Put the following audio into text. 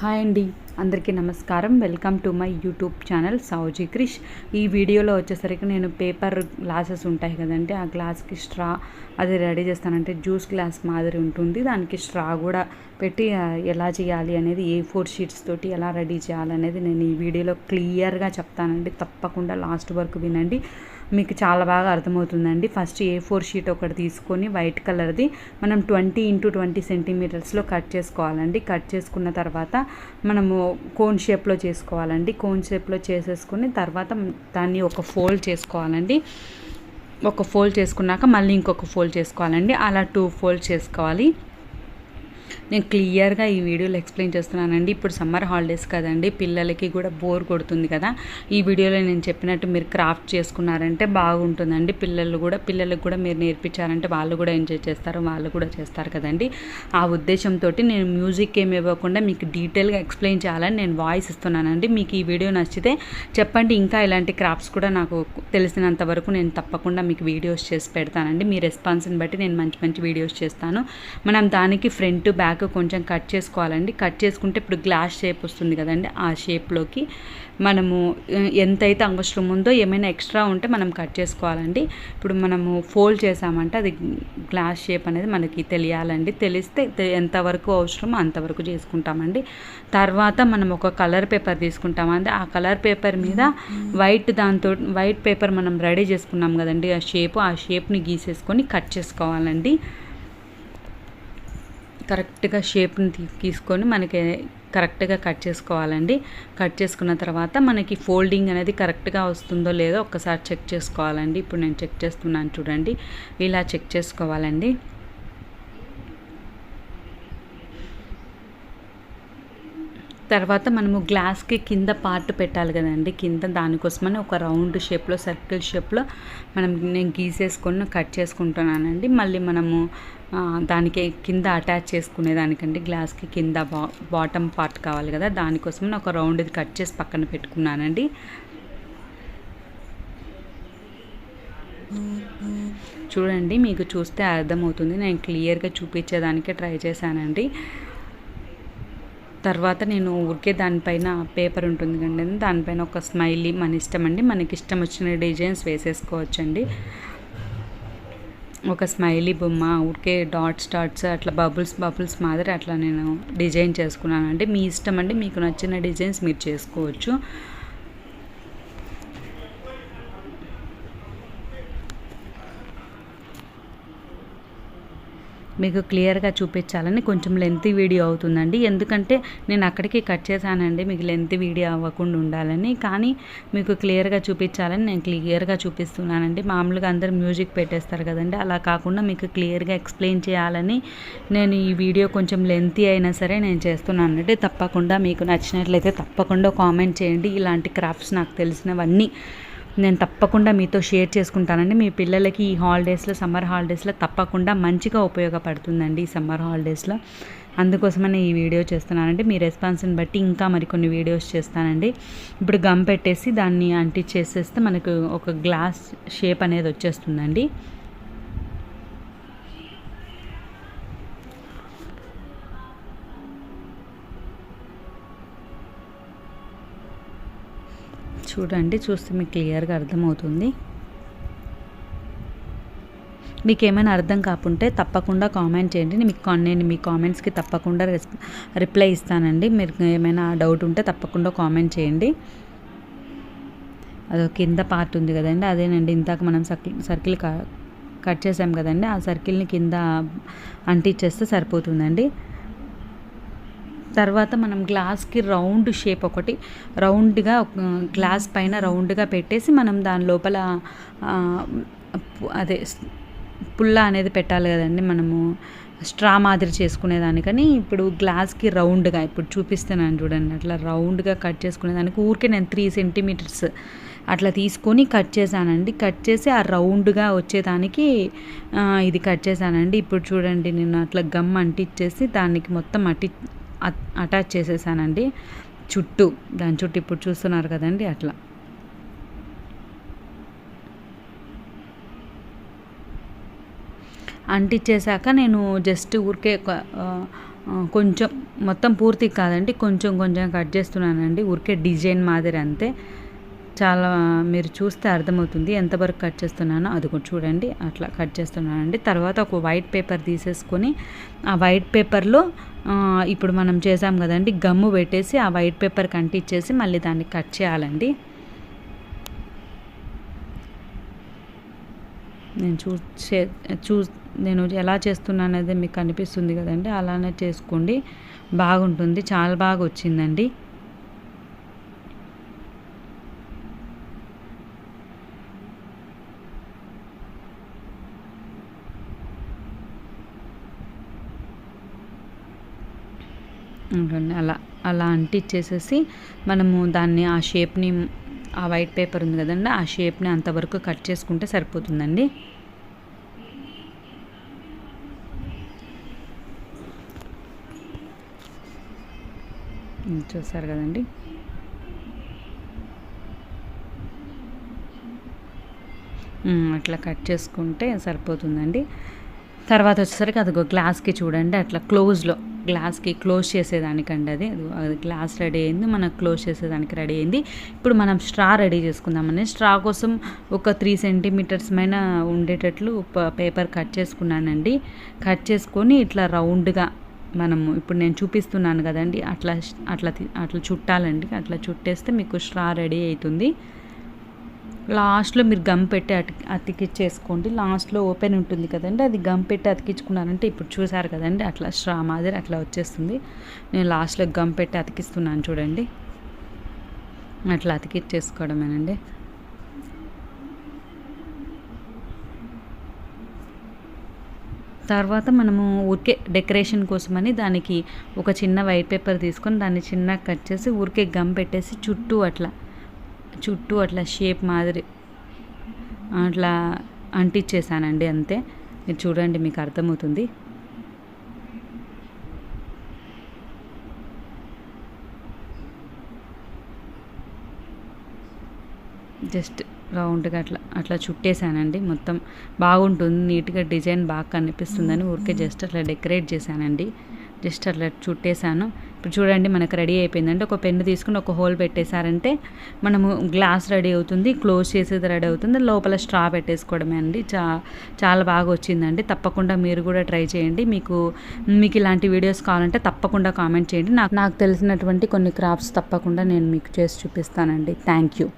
Hi అండి అందరికీ నమస్కారం. Welcome to my YouTube channel Sowji Krish. ఈ వీడియోలో వచ్చేసరికి నేను పేపర్ గ్లాసెస్ ఉంటాయి కదండి ఆ గ్లాస్కి స్ట్రా అది రెడీ చేస్తానంటే జ్యూస్ గ్లాస్ మాదిరి ఉంటుంది. దానికి స్ట్రా కూడా పెట్టి ఎలా చేయాలి అనేది ఏ ఫోర్ షీట్స్ తోటి ఎలా రెడీ చేయాలనేది నేను ఈ వీడియోలో క్లియర్గా చెప్తానండి. తప్పకుండా లాస్ట్ వరకు వినండి. మీకు చాలా బాగా అర్థమవుతుందండి. ఫస్ట్ ఏ ఫోర్ షీట్ ఒకటి తీసుకొని వైట్ కలర్ది మనం ట్వంటీ ఇంటూ ట్వంటీ సెంటీమీటర్స్లో కట్ చేసుకోవాలండి. కట్ చేసుకున్న తర్వాత మనము కోన్ షేప్లో చేసుకోవాలండి. కోన్ షేప్లో చేసేసుకుని తర్వాత దాన్ని ఒక ఫోల్డ్ చేసుకోవాలండి. ఒక ఫోల్డ్ చేసుకున్నాక మళ్ళీ ఇంకొక ఫోల్డ్ చేసుకోవాలండి. అలా టూ ఫోల్డ్ చేసుకోవాలి. నేను క్లియర్గా ఈ వీడియోలో ఎక్స్ప్లెయిన్ చేస్తున్నానండి. ఇప్పుడు సమ్మర్ హాలిడేస్ కదండి పిల్లలకి కూడా బోర్ కొడుతుంది కదా. ఈ వీడియోలో నేను చెప్పినట్టు మీరు క్రాఫ్ట్ చేసుకున్నారంటే బాగుంటుందండి. పిల్లలు కూడా పిల్లలకు కూడా మీరు నేర్పించారంటే వాళ్ళు కూడా ఎంజాయ్ చేస్తారు వాళ్ళు కూడా చేస్తారు కదండి. ఆ ఉద్దేశంతో నేను మ్యూజిక్ ఏమి ఇవ్వకుండా మీకు డీటెయిల్గా ఎక్స్ప్లెయిన్ చేయాలని నేను వాయిస్ ఇస్తున్నానండి. మీకు ఈ వీడియో నచ్చితే చెప్పండి. ఇంకా ఇలాంటి క్రాఫ్ట్స్ కూడా నాకు తెలిసినంత వరకు నేను తప్పకుండా మీకు వీడియోస్ చేసి పెడతానండి. మీ రెస్పాన్స్ని బట్టి నేను మంచి మంచి వీడియోస్ చేస్తాను. మనం దానికి ఫ్రంట్ బ్యాక్ కొంచెం కట్ చేసుకోవాలండి. కట్ చేసుకుంటే ఇప్పుడు గ్లాస్ షేప్ వస్తుంది కదండి. ఆ షేప్లోకి మనము ఎంతైతే అవసరం ఉందో ఏమైనా ఎక్స్ట్రా ఉంటే మనం కట్ చేసుకోవాలండి. ఇప్పుడు మనము ఫోల్డ్ చేసామంటే అది గ్లాస్ షేప్ అనేది మనకి తెలియాలండి. తెలిస్తే ఎంతవరకు అవసరమో అంతవరకు చేసుకుంటామండి. తర్వాత మనం ఒక కలర్ పేపర్ తీసుకుంటామండి. ఆ కలర్ పేపర్ మీద వైట్ దాంతో వైట్ పేపర్ మనం రెడీ చేసుకున్నాం కదండి. ఆ షేప్ ఆ షేప్ని గీసేసుకొని కట్ చేసుకోవాలండి. కరెక్ట్గా షేప్ని తీ- తీసుకొని మనకి కరెక్ట్గా కట్ చేసుకోవాలండి. కట్ చేసుకున్న తర్వాత మనకి ఫోల్డింగ్ అనేది కరెక్ట్గా వస్తుందో లేదో ఒక్కసారి చెక్ చేసుకోవాలండి. ఇప్పుడు నేను చెక్ చేస్తున్నాను చూడండి. ఇలా చెక్ చేసుకోవాలండి. తర్వాత మనము గ్లాస్కి కింద పార్ట్ పెట్టాలి కదండి. కింద దానికోసమని ఒక రౌండ్ షేప్లో సర్కిల్ షేప్లో మనం నేను గీసేసుకొని కట్ చేసుకుంటున్నానండి. మళ్ళీ మనము దానికి కింద అటాచ్ చేసుకునేదానికంటే గ్లాస్కి కింద బా బాటమ్ పార్ట్ కావాలి కదా దానికోసం ఒక రౌండ్ ఇది కట్ చేసి పక్కన పెట్టుకున్నానండి. చూడండి మీకు చూస్తే అర్థమవుతుంది. నేను క్లియర్గా చూపించేదానికే ట్రై చేశానండి. తర్వాత నేను ఊరికే దానిపైన పేపర్ ఉంటుంది కండి దానిపైన ఒక స్మైలీ మన ఇష్టం అండి మనకి ఇష్టం వచ్చిన డిజైన్స్ వేసేసుకోవచ్చండి. ఒక స్మైలీ బొమ్మ ఊరికే డాట్స్ డాట్స్ అట్లా బబుల్స్ బబుల్స్ మాదిరి అట్లా నేను డిజైన్ చేసుకున్నాను. అంటే మీ ఇష్టం అండి మీకు నచ్చిన డిజైన్స్ మీరు చేసుకోవచ్చు. మీకు క్లియర్గా చూపించాలని కొంచెం లెంత్ వీడియో అవుతుందండి. ఎందుకంటే నేను అక్కడికి కట్ చేశానండి. మీకు లెంత్ వీడియో అవ్వకుండా ఉండాలని. కానీ మీకు క్లియర్గా చూపించాలని నేను క్లియర్గా చూపిస్తున్నానండి. మామూలుగా అందరు మ్యూజిక్ పెట్టేస్తారు కదండి. అలా కాకుండా మీకు క్లియర్గా ఎక్స్ప్లెయిన్ చేయాలని నేను ఈ వీడియో కొంచెం లెంతీ అయినా సరే నేను చేస్తున్నానండి. తప్పకుండా మీకు నచ్చినట్లయితే తప్పకుండా కామెంట్ చేయండి. ఇలాంటి క్రాఫ్ట్స్ నాకు తెలిసినవన్నీ నేను తప్పకుండా మీతో షేర్ చేసుకుంటానండి. మీ పిల్లలకి ఈ హాలిడేస్లో సమ్మర్ హాలిడేస్లో తప్పకుండా మంచిగా ఉపయోగపడుతుందండి ఈ సమ్మర్ హాలిడేస్లో. అందుకోసమనే ఈ వీడియో చేస్తున్నానండి. మీ రెస్పాన్స్ని బట్టి ఇంకా మరికొన్ని వీడియోస్ చేస్తానండి. ఇప్పుడు గమ్ పెట్టేసి దాన్ని అంటించేసేస్తే మనకు ఒక గ్లాస్ షేప్ అనేది వచ్చేస్తుందండి. చూడండి చూస్తే మీకు క్లియర్గా అర్థమవుతుంది. మీకు ఏమైనా అర్థం కాకుంటే తప్పకుండా కామెంట్ చేయండి. మీకు నేను మీ కామెంట్స్కి తప్పకుండా రిప్లై ఇస్తానండి. మీరు ఏమైనా డౌట్ ఉంటే తప్పకుండా కామెంట్ చేయండి. అదో కింద పార్ట్ ఉంది కదండి అదేనండి. ఇందాక మనం సర్కిల్ సర్కిల్ క- కట్ చేసాం కదండి ఆ సర్కిల్ని కింద అంటించేస్తే సరిపోతుందండి. తర్వాత మనం గ్లాస్కి రౌండ్ షేప్ ఒకటి రౌండ్గా గ్లాస్ పైన రౌండ్గా పెట్టేసి మనం దాని లోపల అదే పుల్ల అనేది పెట్టాలి కదండి మనము. స్ట్రా మాదిరి చేసుకునేదానికని ఇప్పుడు గ్లాస్కి రౌండ్గా ఇప్పుడు చూపిస్తున్నాను చూడండి. అట్లా రౌండ్గా కట్ చేసుకునేదానికి ఊరికే నేను త్రీ సెంటీమీటర్స్ అట్లా తీసుకొని కట్ చేశానండి. కట్ చేసి ఆ రౌండ్గా వచ్చేదానికి ఇది కట్ చేశానండి. ఇప్పుడు చూడండి నేను అట్లా గమ్ అంటించేసి దానికి మొత్తం అట్టి అటాచ్ చేసేసానండి. చుట్టూ దాని చుట్టూ ఇప్పుడు చూస్తున్నారు కదండి అట్లా. అంటించేశాక నేను జస్ట్ ఊరికే కొంచెం మొత్తం పూర్తి కాదండి కొంచెం కొంచెం కట్ చేస్తున్నానండి ఊరికే డిజైన్ మాదిరి అంతే. చాలా మీరు చూస్తే అర్థమవుతుంది ఎంతవరకు కట్ చేస్తున్నానో. అది కూడా చూడండి అట్లా కట్ చేస్తున్నానండి. తర్వాత ఒక వైట్ పేపర్ తీసేసుకొని ఆ వైట్ పేపర్లో ఇప్పుడు మనం చేసాం కదండి గమ్ము పెట్టేసి ఆ వైట్ పేపర్కి అంటించేసి మళ్ళీ దాన్ని కట్ చేయాలండి. నేను చూ చే- చూ నేను ఎలా చేస్తున్నాను మీకు కనిపిస్తుంది కదండి అలానే చేసుకోండి. బాగుంటుంది చాలా బాగా వచ్చిందండి. అలా అలా అంటించేసేసి మనము దాన్ని ఆ షేప్ని ఆ వైట్ పేపర్ ఉంది కదండి ఆ షేప్ని అంతవరకు కట్ చేసుకుంటే సరిపోతుందండి. ఉమ్, చూసారు కదండి. అట్లా కట్ చేసుకుంటే సరిపోతుందండి. తర్వాత వచ్చేసరికి అదిగో గ్లాస్కి చూడండి అట్లా క్లోజ్లో గ్లాస్కి క్లోజ్ చేసేదానికండి అది. అది గ్లాస్ రెడీ అయింది మనకు క్లోజ్ చేసేదానికి రెడీ అయింది. ఇప్పుడు మనం స్ట్రా రెడీ చేసుకుందామని స్ట్రా కోసం ఒక త్రీ సెంటీమీటర్స్ పైన ఉండేటట్లు పేపర్ కట్ చేసుకున్నానండి. కట్ చేసుకొని ఇట్లా రౌండ్గా మనము ఇప్పుడు నేను చూపిస్తున్నాను కదండి అట్లా అట్లా తి- అట్లా చుట్టాలండి. అట్లా చుట్టేస్తే మీకు స్ట్రా రెడీ అవుతుంది. లాస్ట్లో మీరు గమ్ పెట్టి అతికి అతికిచ్చేసుకోండి. లాస్ట్లో ఓపెన్ ఉంటుంది కదండి అది గమ్ పెట్టి అతికించుకున్నారంటే ఇప్పుడు చూసారు కదండి అట్లా స్ట్రా మాదిరి అట్లా వచ్చేస్తుంది. నేను లాస్ట్లో గమ్ పెట్టి అతికిస్తున్నాను చూడండి. అట్లా అతికిచ్చేసుకోవడమేనండి. తర్వాత మనము ఊరికే డెకరేషన్ కోసమని దానికి ఒక చిన్న వైట్ పేపర్ తీసుకొని దాన్ని చిన్నగా కట్ చేసి ఊరికే గమ్ పెట్టేసి చుట్టూ అట్లా చుట్టూ అట్లా షేప్ మాదిరి అట్లా అంటించేసానండి అంతే. మీరు చూడండి మీకు అర్థమవుతుంది. జస్ట్ రౌండ్గా అట్లా అట్లా చుట్టేసానండి. మొత్తం బాగుంటుంది నీట్గా డిజైన్ బాగా కనిపిస్తుందని ఊరికే జస్ట్ అట్లా డెకరేట్ చేశానండి. జస్ట్ అట్లా చుట్టేసాను ఇప్పుడు చూడండి మనకు రెడీ అయిపోయిందంటే ఒక పెన్ను తీసుకుని ఒక హోల్ పెట్టేశారంటే మనము గ్లాస్ రెడీ అవుతుంది క్లోజ్ చేసేది రెడీ అవుతుంది. లోపల స్ట్రా పెట్టేసుకోవడమే అండి. చా చాలా బాగా వచ్చిందండి. తప్పకుండా మీరు కూడా ట్రై చేయండి. మీకు మీకు ఇలాంటి వీడియోస్ కావాలంటే తప్పకుండా కామెంట్ చేయండి. నాకు నాకు తెలిసినటువంటి కొన్ని క్రాఫ్ట్స్ తప్పకుండా నేను మీకు చేసి చూపిస్తానండి. Thank you.